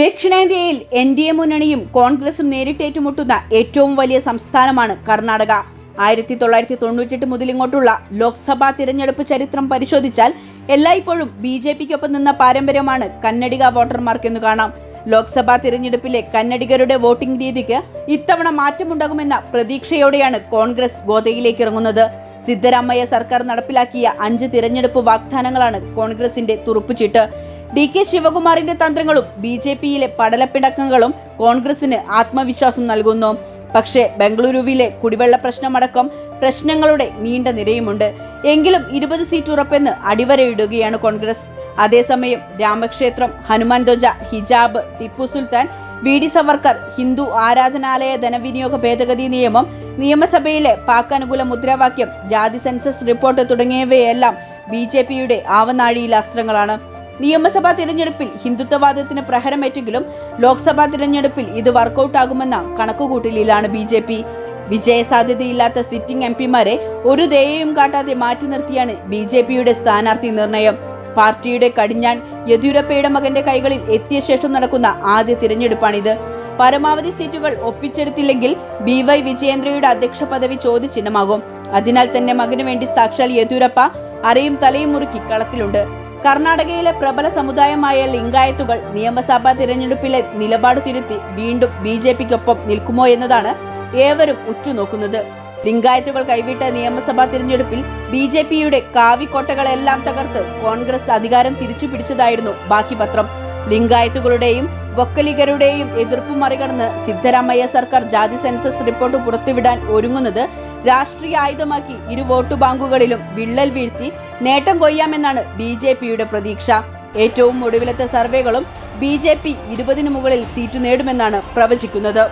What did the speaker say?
ദക്ഷിണേന്ത്യയിൽ N D A മുന്നണിയും കോൺഗ്രസും നേരിട്ടേറ്റുമുട്ടുന്ന ഏറ്റവും വലിയ സംസ്ഥാനമാണ് കർണാടക. ആയിരത്തി തൊള്ളായിരത്തി തൊണ്ണൂറ്റെട്ട് മുതൽ ഇങ്ങോട്ടുള്ള ലോക്സഭാ തിരഞ്ഞെടുപ്പ് ചരിത്രം പരിശോധിച്ചാൽ എല്ലായ്പ്പോഴും ബി ജെ പിക്കൊപ്പം നിന്ന പാരമ്പര്യമാണ് കന്നഡിക വോട്ടർമാർക്കെന്ന് കാണാം. ലോക്സഭാ തിരഞ്ഞെടുപ്പിലെ കന്നഡിഗരുടെ വോട്ടിംഗ് രീതിക്ക് ഇത്തവണ മാറ്റമുണ്ടാകുമെന്ന പ്രതീക്ഷയോടെയാണ് കോൺഗ്രസ് ഗോതയിലേക്ക് ഇറങ്ങുന്നത്. സിദ്ധരാമയ്യ സർക്കാർ നടപ്പിലാക്കിയ അഞ്ച് തിരഞ്ഞെടുപ്പ് വാഗ്ദാനങ്ങളാണ് കോൺഗ്രസിന്റെ തുറുപ്പുചീട്ട്. ഡി കെ ശിവകുമാറിന്റെ തന്ത്രങ്ങളും ബി ജെ പിയിലെ പടലപ്പിണക്കങ്ങളും കോൺഗ്രസിന് ആത്മവിശ്വാസം നൽകുന്നു. പക്ഷേ ബംഗളൂരുവിലെ കുടിവെള്ള പ്രശ്നമടക്കം പ്രശ്നങ്ങളുടെ നീണ്ട നിരയുമുണ്ട്. എങ്കിലും ഇരുപത് സീറ്റ് ഉറപ്പെന്ന് അടിവരയിടുകയാണ് കോൺഗ്രസ്. അതേസമയം രാമക്ഷേത്രം ഹനുമാൻ ധ്വജ ഹിജാബ് ടിപ്പു സുൽത്താൻ വി ഡി സവർക്കർ ഹിന്ദു ആരാധനാലയ ധനവിനിയോഗ ഭേദഗതി നിയമം നിയമസഭയിലെ പാക് അനുകൂല മുദ്രാവാക്യം ജാതി സെൻസസ് റിപ്പോർട്ട് തുടങ്ങിയവയെല്ലാം ബി ജെ പിയുടെ ആവനാഴിയിലെ അസ്ത്രങ്ങളാണ്. നിയമസഭാ തിരഞ്ഞെടുപ്പിൽ ഹിന്ദുത്വവാദത്തിന് പ്രഹരമേറ്റെങ്കിലും ലോക്സഭാ തിരഞ്ഞെടുപ്പിൽ ഇത് വർക്കൗട്ടാകുമെന്ന കണക്കുകൂട്ടലിലാണ് ബി ജെ പി. വിജയസാധ്യതയില്ലാത്ത സിറ്റിംഗ് എം പിമാരെ ഒരു ദയയും കാട്ടാതെ മാറ്റി നിർത്തിയാണ് ബി ജെ പിയുടെ സ്ഥാനാർത്ഥി നിർണയം. പാർട്ടിയുടെ കടിഞ്ഞാൻ യെദ്യൂരപ്പയുടെ മകന്റെ കൈകളിൽ എത്തിയ ശേഷം നടക്കുന്ന ആദ്യ തിരഞ്ഞെടുപ്പാണിത്. പരമാവധി സീറ്റുകൾ ഒപ്പിച്ചെടുത്തില്ലെങ്കിൽ ബി വൈ വിജയേന്ദ്രയുടെ അധ്യക്ഷ പദവി ചോദ്യചിഹ്നമാകും അതിനാൽ തന്നെ മകനു വേണ്ടി സാക്ഷാൽ യെദ്യൂരപ്പ അരയും തലയും മുറുക്കി കളത്തിലുണ്ട്. കർണാടകയിലെ പ്രബല സമുദായമായ ലിംഗായത്തുകൾ നിയമസഭാ തിരഞ്ഞെടുപ്പിലെ നിലപാട് തിരുത്തി വീണ്ടും ബി ജെ പിക്കൊപ്പം നിൽക്കുമോ എന്നതാണ് ഏവരും ഉറ്റുനോക്കുന്നത്. ലിംഗായത്തുകൾ കൈവിട്ട നിയമസഭാ തിരഞ്ഞെടുപ്പിൽ ബി ജെ പിയുടെ കാവിക്കോട്ടകളെല്ലാം തകർത്ത് കോൺഗ്രസ് അധികാരം തിരിച്ചു പിടിച്ചതായിരുന്നു ബാക്കി പത്രം. ലിംഗായത്തുകളുടെയും വക്കലികരുടെയും എതിർപ്പ് മറികടന്ന് സിദ്ധരാമയ്യ സർക്കാർ ജാതി സെൻസസ് റിപ്പോർട്ട് പുറത്തുവിടാൻ ഒരുങ്ങുന്നത് രാഷ്ട്രീയ ആയുധമാക്കി ഇരു വോട്ട് ബാങ്കുകളിലും വിള്ളൽ വീഴ്ത്തി നേട്ടം കൊയ്യാമെന്നാണ് ബി ജെ പിയുടെ പ്രതീക്ഷ. ഏറ്റവും ഒടുവിലത്തെ സർവേകളും ബി ജെ പി ഇരുപതിനു മുകളിൽ സീറ്റ് നേടുമെന്നാണ് പ്രവചിക്കുന്നത്.